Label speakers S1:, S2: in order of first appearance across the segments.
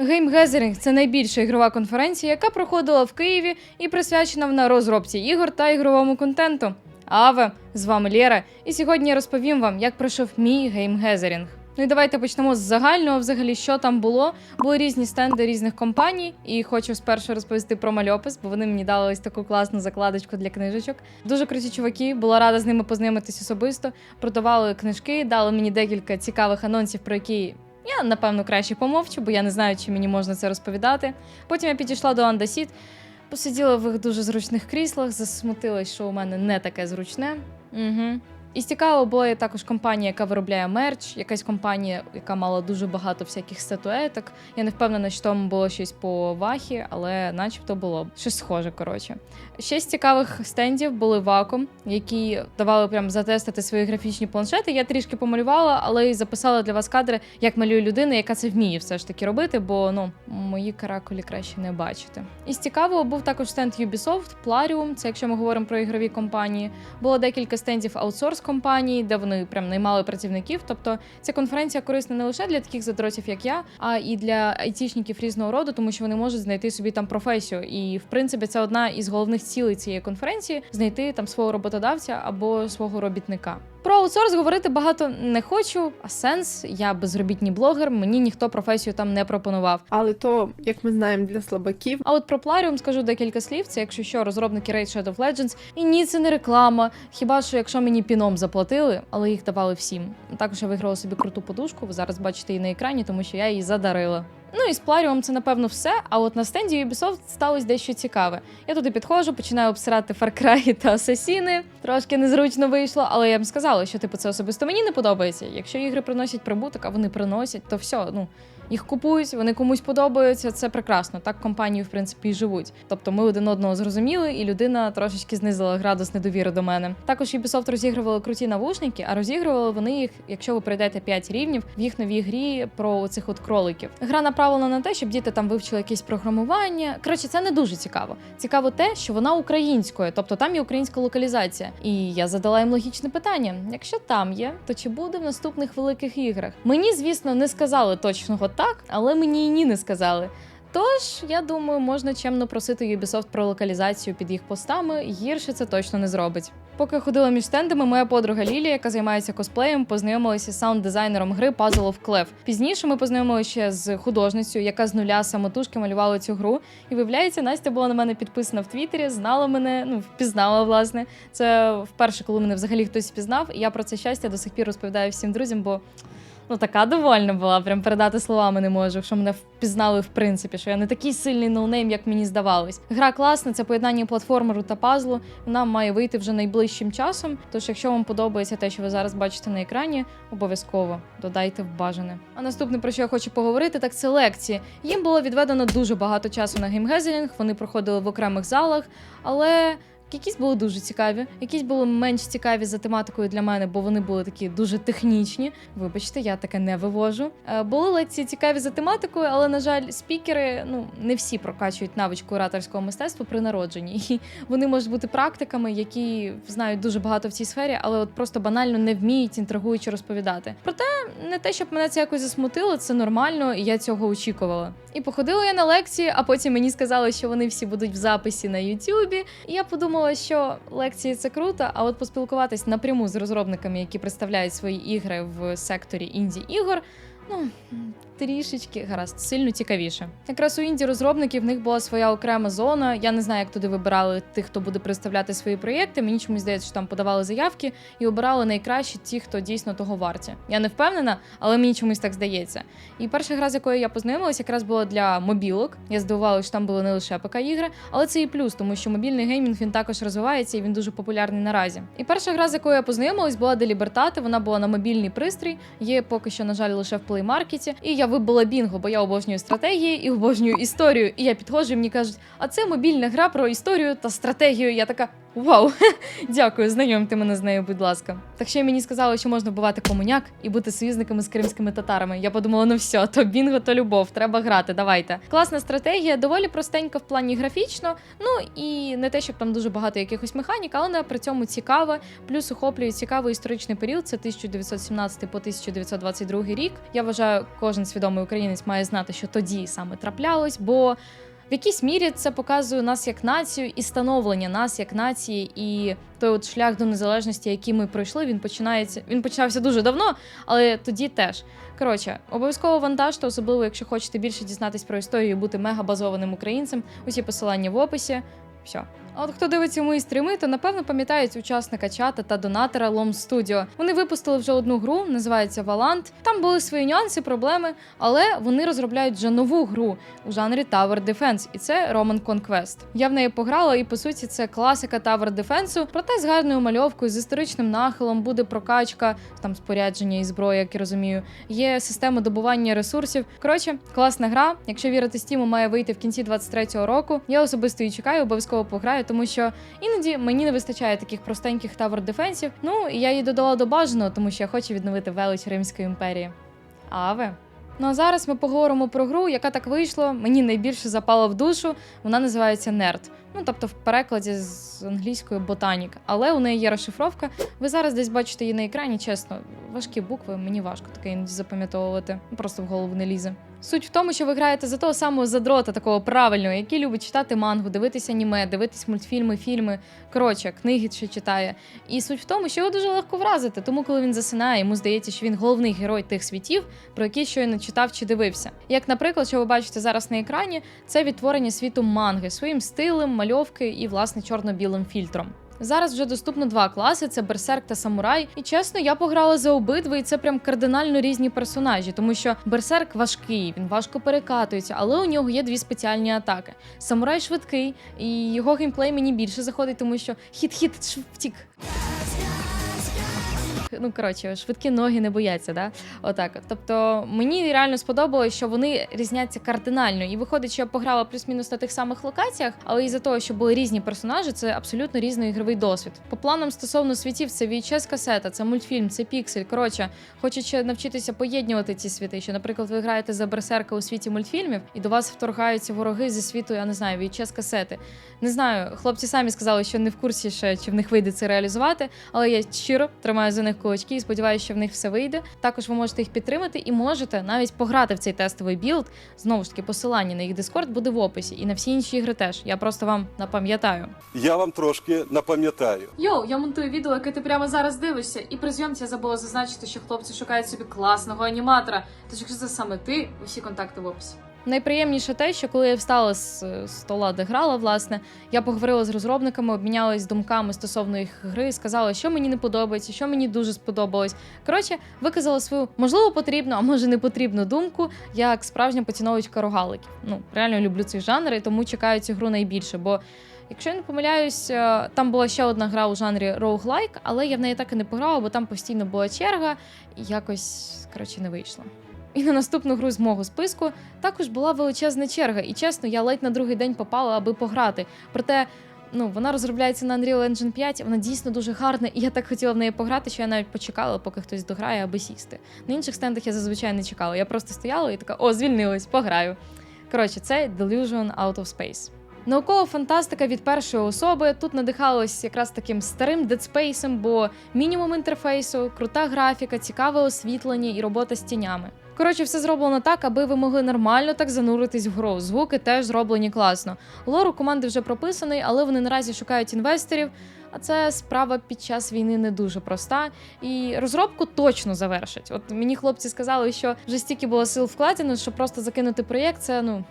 S1: Game Gathering – це найбільша ігрова конференція, яка проходила в Києві і присвячена вона розробці ігор та ігровому контенту. Аве, з вами Лєра, і сьогодні я розповім вам, як пройшов мій Game Gathering. Ну і давайте почнемо з загального, взагалі, що там було. Були різні стенди різних компаній, і хочу спершу розповісти про мальопис, бо вони мені дали ось таку класну закладочку для книжечок. Дуже круті чуваки, була рада з ними познайомитись особисто. Продавали книжки, дали мені декілька цікавих анонсів, про які я напевно краще помовчу, бо я не знаю, чи мені можна це розповідати. Потім я підійшла до Андасіт, посиділа в їх дуже зручних кріслах, засмутилась, що у мене не таке зручне. Угу. І з цікавого була також компанія, яка виробляє мерч, якась компанія, яка мала дуже багато всяких статуеток. Я не впевнена, що там було щось по вахі, але начебто було щось схоже. Коротше, ще з цікавих стендів були вакуум, які давали прям затестити свої графічні планшети. Я трішки помалювала, але й записала для вас кадри, як малює людина, яка це вміє все ж таки робити, бо ну мої каракулі краще не бачити. І з цікавого був також стенд Ubisoft, Plarium, це якщо ми говоримо про ігрові компанії. Було декілька стендів аутсорс компаній, де вони прям наймали працівників. Тобто ця конференція корисна не лише для таких задротів, як я, а і для айтішників різного роду, тому що вони можуть знайти собі там професію. І в принципі це одна із головних цілей цієї конференції знайти там свого роботодавця або свого робітника. Про аутсорс говорити багато не хочу, а сенс я безробітний блогер, мені ніхто професію там не пропонував.
S2: Але то, як ми знаємо, для слабаків.
S1: А от про Plarium скажу декілька слів. Це якщо що, розробники Raid Shadow Legends. І ні, це не реклама. Хіба що якщо мені піном заплатили, але їх давали всім. Також я виграла собі круту подушку. Ви зараз бачите її на екрані, тому що я її задарила. Ну і з Пларіум це напевно все. А от на стенді Ubisoft сталося дещо цікаве. Я туди підходжу, починаю обсирати Far Cry та Асасіни. Трошки незручно вийшло, але я б сказала, що типу це особисто мені не подобається. Якщо ігри приносять прибуток, а вони приносять, то все, ну. Їх купують, вони комусь подобаються. Це прекрасно. Так компанії, в принципі, і живуть. Тобто ми один одного зрозуміли, і людина трошечки знизила градус недовіри до мене. Також Ubisoft розігрували круті навушники, а розігрували вони їх, якщо ви пройдете 5 рівнів в їх новій грі про цих от кроликів. Гра направлена на те, щоб діти там вивчили якесь програмування. Коротше, це не дуже цікаво. Цікаво те, що вона українською, тобто там є українська локалізація. І я задала їм логічне питання: якщо там є, то чи буде в наступних великих іграх? Мені, звісно, не сказали точного так, але мені і ні не сказали. Тож, я думаю, можна чемно просити Ubisoft про локалізацію під їх постами, гірше це точно не зробить. Поки ходила між стендами, моя подруга Лілія, яка займається косплеєм, познайомилася з саунд-дизайнером гри Puzzle of Clef. Пізніше ми познайомилися ще з художницею, яка з нуля самотужки малювала цю гру. І виявляється, Настя була на мене підписана в Твіттері, знала мене, ну впізнала власне. Це вперше, коли мене взагалі хтось впізнав. І я про це щастя до сих пір розповідаю всім друзям, бо ну така довольна була. Прям передати словами не можу, що мене впізнали в принципі, що я не такий сильний ноунейм, як мені здавалось. Гра класна, це поєднання платформеру та пазлу. Вона має вийти вже найближчим часом. Тож, якщо вам подобається те, що ви зараз бачите на екрані, обов'язково додайте в бажане. А наступне, про що я хочу поговорити, так це лекції. Їм було відведено дуже багато часу на геймгезелінг, вони проходили в окремих залах, але. Якісь були дуже цікаві, якісь були менш цікаві за тематикою для мене, бо вони були такі дуже технічні. Вибачте, я таке не вивожу. Е, Були лекції цікаві за тематикою, але на жаль, спікери ну не всі прокачують навичку ораторського мистецтва при народженні. І вони можуть бути практиками, які знають дуже багато в цій сфері, але от просто банально не вміють інтригуючи розповідати. Проте не те, щоб мене це якось засмутило, це нормально, і я цього очікувала. І походила я на лекції, а потім мені сказали, що вони всі будуть в записі на Ютубі. І я подумала, що лекції це круто, а от поспілкуватись напряму з розробниками, які представляють свої ігри в секторі інді ігор. Ну, трішечки гаразд, сильно цікавіше. Якраз у інді розробників в них була своя окрема зона. Я не знаю, як туди вибирали тих, хто буде представляти свої проєкти. Мені чомусь здається, що там подавали заявки і обирали найкращі ті, хто дійсно того варті. Я не впевнена, але мені чомусь так здається. І перша гра, з якою я познайомилася, якраз була для мобілок. Я здивувалася, що там були не лише ПК-ігри, але це і плюс, тому що мобільний геймінг він також розвивається і він дуже популярний наразі. І перша гра, з якою я познайомилась, була Делібертати. Вона була на мобільний пристрій. Є поки що, на жаль, лише в плеймаркеті. І я вибула бінго, бо я обожнюю стратегії і обожнюю історію. І я підходжу, і мені кажуть, а це мобільна гра про історію та стратегію. Я така. Вау, дякую, знайомте мене з нею, будь ласка. Так ще мені сказали, що можна вбивати комуняк і бути союзниками з кримськими татарами. Я подумала, ну все, то бінго, то любов, треба грати. Давайте. Класна стратегія, доволі простенька в плані графічно. Ну і не те, щоб там дуже багато якихось механік, але вона при цьому цікава. Плюс охоплює цікавий історичний період. Це 1917 по 1922 рік. Я вважаю, кожен свідомий українець має знати, що тоді саме траплялось, бо. В якійсь мірі це показує нас як націю і становлення нас як нації, і той от шлях до незалежності, який ми пройшли, він починається. Він почався дуже давно, але тоді теж. Коротше, обов'язково вантажте, особливо якщо хочете більше дізнатись про історію бути мега базованим українцем. Усі посилання в описі. Все. А от хто дивиться мої стріми, то напевно пам'ятають учасника чата та донатора Lom Studio. Вони випустили вже одну гру, називається Valant. Там були свої нюанси, проблеми, але вони розробляють вже нову гру у жанрі Tower Defense, і це Roman Conquest. Я в неї пограла, і по суті це класика Tower Defense, проте з гарною мальовкою, з історичним нахилом буде прокачка, там спорядження і зброя, як я розумію. Є система добування ресурсів. Коротше, класна гра. Якщо вірити Стіму, має вийти в кінці 23-го року. Я особисто її чекаю, обов'язково пограю, тому що іноді мені не вистачає таких простеньких тавер дефенсів. Ну і я її додала до бажаного, тому що я хочу відновити велич Римської імперії. Аве. Ну а зараз ми поговоримо про гру, яка так вийшла. Мені найбільше запала в душу. Вона називається Nerd. Ну тобто в перекладі з англійської ботанік. Але у неї є розшифровка. Ви зараз десь бачите її на екрані, чесно, важкі букви, мені важко таке іноді запам'ятовувати. Просто в голову не лізе. Суть в тому, що ви граєте за того самого задрота, такого правильного, який любить читати мангу, дивитися аніме, дивитись мультфільми, фільми, коротше, книги ще читає. І суть в тому, що його дуже легко вразити, тому коли він засинає, йому здається, що він головний герой тих світів, про які щойно читав чи дивився. Як, наприклад, що ви бачите зараз на екрані, це відтворення світу манги своїм стилем, мальовки і власне чорно-білим фільтром. Зараз вже доступно два класи: це Берсерк та Самурай. І чесно, я пограла за обидва, і це прям кардинально різні персонажі, тому що Берсерк важкий, він важко перекатується, але у нього є дві спеціальні атаки. Самурай швидкий, і його геймплей мені більше заходить, тому що хіт-хіт втік. втік. Ну, коротше, швидкі ноги не бояться, да? Отак. Тобто мені реально сподобалось, що вони різняться кардинально. І виходить, що я пограла плюс-мінус на тих самих локаціях, але із-за того, що були різні персонажі, це абсолютно різний ігровий досвід. По планам стосовно світів, це VHS касета, це мультфільм, це піксель. Коротше, хочучи навчитися поєднувати ці світи. Що, наприклад, ви граєте за берсерка у світі мультфільмів, і до вас вторгаються вороги зі світу, я не знаю, VHS касети. Не знаю, хлопці самі сказали, що не в курсі ще, чи в них вийде це реалізувати, але я щиро тримаю за них кулачки і сподіваюся, що в них все вийде. Також ви можете їх підтримати і можете навіть пограти в цей тестовий білд. Знову ж таки, посилання на їх дискорд буде в описі, і на всі інші ігри теж. Я просто вам напам'ятаю.
S3: Я вам трошки напам'ятаю.
S1: Йоу, я монтую відео, яке ти прямо зараз дивишся, і при зйомці я забула зазначити, що хлопці шукають собі класного аніматора. Тож, якщо це саме ти, усі контакти в описі. Найприємніше те, що коли я встала з е, стола, де грала, власне, я поговорила з розробниками, обмінялась думками стосовно їх гри, сказала, що мені не подобається, що мені дуже сподобалось. Коротше, виказала свою можливо потрібну, а може не потрібну думку, як справжня поціновочка рогаликів. Ну, реально люблю цей жанр, і тому чекаю цю гру найбільше. Бо, якщо я не помиляюсь, е, там була ще одна гра у жанрі roguelike, але я в неї так і не пограла, бо там постійно була черга, і якось коротше не вийшло. І на наступну гру з мого списку також була величезна черга, і чесно, я ледь на другий день попала, аби пограти. Проте. Ну, вона розробляється на Unreal Engine 5, вона дійсно дуже гарна, і я так хотіла в неї пограти, що я навіть почекала, поки хтось дограє, аби сісти. На інших стендах я зазвичай не чекала. Я просто стояла і така: о, звільнилась, пограю. Коротше, це Delusion Out of Space. Наукова фантастика від першої особи тут надихалось якраз таким старим дедспейсом, бо мінімум інтерфейсу, крута графіка, цікаве освітлення і робота з тінями. Коротше, все зроблено так, аби ви могли нормально так зануритись в гру. Звуки теж зроблені класно. Лор у команди вже прописаний, але вони наразі шукають інвесторів. А це справа під час війни не дуже проста. І розробку точно завершать. От мені хлопці сказали, що вже стільки було сил вкладено, що просто закинути проєкт це ну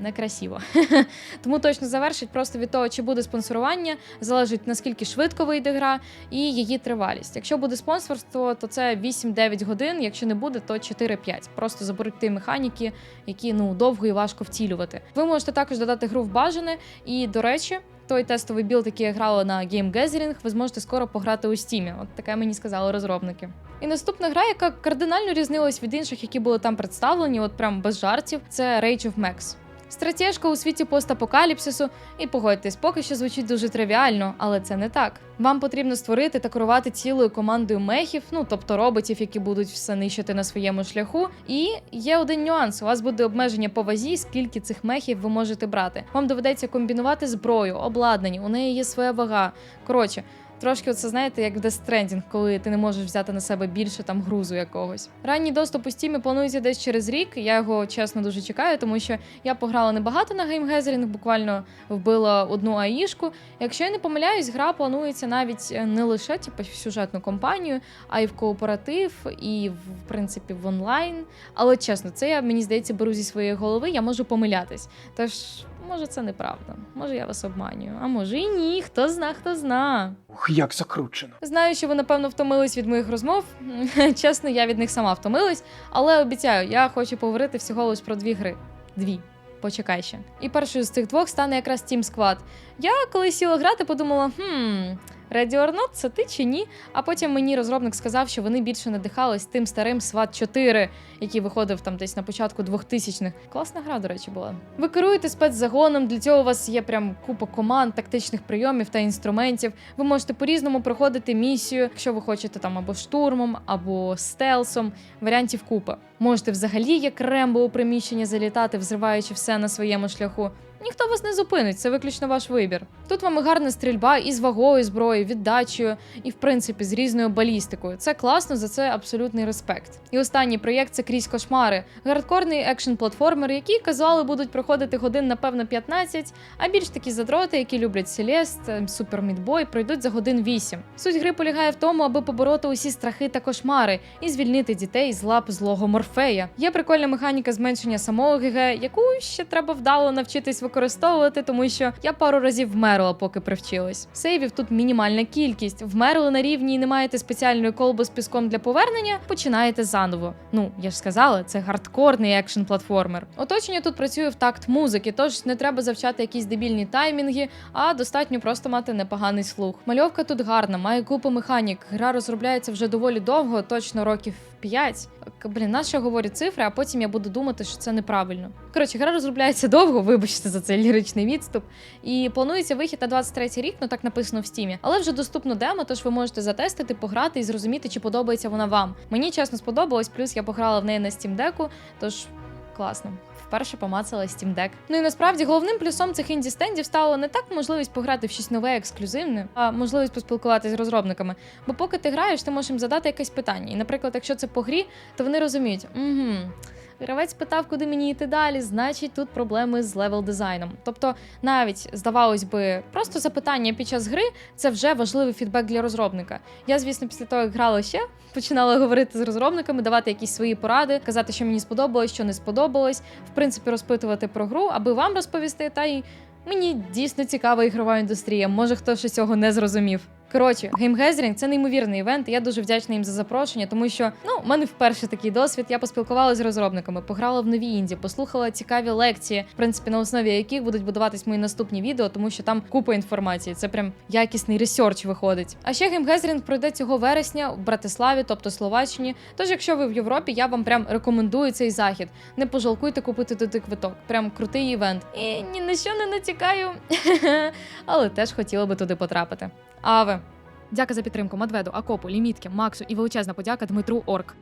S1: некрасиво. Тому точно завершить просто від того, чи буде спонсорування, залежить наскільки швидко вийде гра і її тривалість. Якщо буде спонсорство, то це 8-9 годин. Якщо не буде, то 4-5. Просто заберуть ті механіки, які ну довго і важко втілювати. Ви можете також додати гру в бажане. І до речі, той тестовий білд, який я грала на Game Gathering, ви зможете скоро пограти у Steam. От таке мені сказали розробники. І наступна гра, яка кардинально різнилась від інших, які були там представлені, от прям без жартів, це Rage of Max. Стратежка у світі постапокаліпсису, і погодьтесь, поки що звучить дуже тривіально, але це не так. Вам потрібно створити та керувати цілою командою мехів, ну тобто роботів, які будуть все нищити на своєму шляху. І є один нюанс: у вас буде обмеження по вазі, скільки цих мехів ви можете брати. Вам доведеться комбінувати зброю, обладнання, у неї є своя вага. Коротше. Трошки це знаєте, як в Stranding, коли ти не можеш взяти на себе більше там грузу якогось. Ранній доступ у стімі планується десь через рік. Я його чесно дуже чекаю, тому що я пограла небагато на геймгезерінг, буквально вбила одну аїшку. Якщо я не помиляюсь, гра планується навіть е, не лише типу, в сюжетну кампанію, а й в кооператив, і в принципі в онлайн. Але чесно, це я мені здається беру зі своєї голови, я можу помилятись. Тож, може, це неправда. Може, я вас обманюю, а може і ні. Хто зна, хто зна.
S4: Ух, як закручено.
S1: Знаю, що ви напевно втомились від моїх розмов. Чесно, я від них сама втомилась, але обіцяю, я хочу поговорити всього лиш про дві гри. Дві. Почекай ще. І першою з цих двох стане якраз Team Squad. Я коли сіла грати, подумала: хм. Ready or це ти чи ні? А потім мені розробник сказав, що вони більше надихались тим старим SWAT 4, який виходив там десь на початку 2000-х. Класна гра, до речі, була. Ви керуєте спецзагоном, для цього у вас є прям купа команд, тактичних прийомів та інструментів. Ви можете по-різному проходити місію, якщо ви хочете там або штурмом, або стелсом. Варіантів купа. Можете взагалі як рембо у приміщення залітати, взриваючи все на своєму шляху. Ніхто вас не зупинить, це виключно ваш вибір. Тут вам і гарна стрільба із вагою зброї, віддачею і, в принципі, з різною балістикою. Це класно, за це абсолютний респект. І останній проєкт це крізь кошмари. Гардкорний екшн платформер, який казали будуть проходити годин, напевно, 15, а більш такі задроти, які люблять Селест, Супер Мідбой, пройдуть за годин 8. Суть гри полягає в тому, аби побороти усі страхи та кошмари і звільнити дітей з лап злого морфея. Є прикольна механіка зменшення самого ГГ, яку ще треба вдало навчитись використовувати, тому що я пару разів вмерла, поки привчилась. Сейвів тут мінімальна кількість. Вмерли на рівні і не маєте спеціальної колби з піском для повернення, починаєте заново. Ну я ж сказала, це гардкорний екшн платформер. Оточення тут працює в такт музики, тож не треба завчати якісь дебільні таймінги, а достатньо просто мати непоганий слух. Мальовка тут гарна, має купу механік. Гра розробляється вже доволі довго, точно років 5. Блін, на що говорю цифри, а потім я буду думати, що це неправильно. Коротше, гра розробляється довго, вибачте за цей ліричний відступ. І планується вихід на 23 рік, ну так написано в стімі. Але вже доступно демо, тож ви можете затестити, пограти і зрозуміти, чи подобається вона вам. Мені чесно сподобалось, плюс я пограла в неї на Steam Deck, тож класно. Вперше помацала Steam Deck. Ну і насправді головним плюсом цих інді стендів стало не так можливість пограти в щось нове, ексклюзивне, а можливість поспілкуватися з розробниками. Бо поки ти граєш, ти можеш їм задати якесь питання. І, наприклад, якщо це по грі, то вони розуміють, угу. Гравець питав, куди мені йти далі, значить тут проблеми з левел дизайном. Тобто, навіть здавалось би, просто запитання під час гри це вже важливий фідбек для розробника. Я, звісно, після того, як грала ще, починала говорити з розробниками, давати якісь свої поради, казати, що мені сподобалось, що не сподобалось, в принципі, розпитувати про гру, аби вам розповісти. Та й мені дійсно цікава ігрова індустрія. Може, хто ще цього не зрозумів. Коротше, геймгезерінг це неймовірний івент. і Я дуже вдячна їм за запрошення, тому що ну, у мене вперше такий досвід. Я поспілкувалася з розробниками, пограла в нові інді, послухала цікаві лекції, в принципі, на основі яких будуть будуватись мої наступні відео, тому що там купа інформації. Це прям якісний ресерч виходить. А ще геймгезерінг пройде цього вересня в Братиславі, тобто Словаччині. Тож, якщо ви в Європі, я вам прям рекомендую цей захід. Не пожалкуйте купити туди квиток. Прям крутий івент. І ні на що не натякаю, але теж хотіла би туди потрапити. Аве. Дяка за підтримку Мадведу, Акопу, Лімітки, Максу і величезна подяка Дмитру Орк.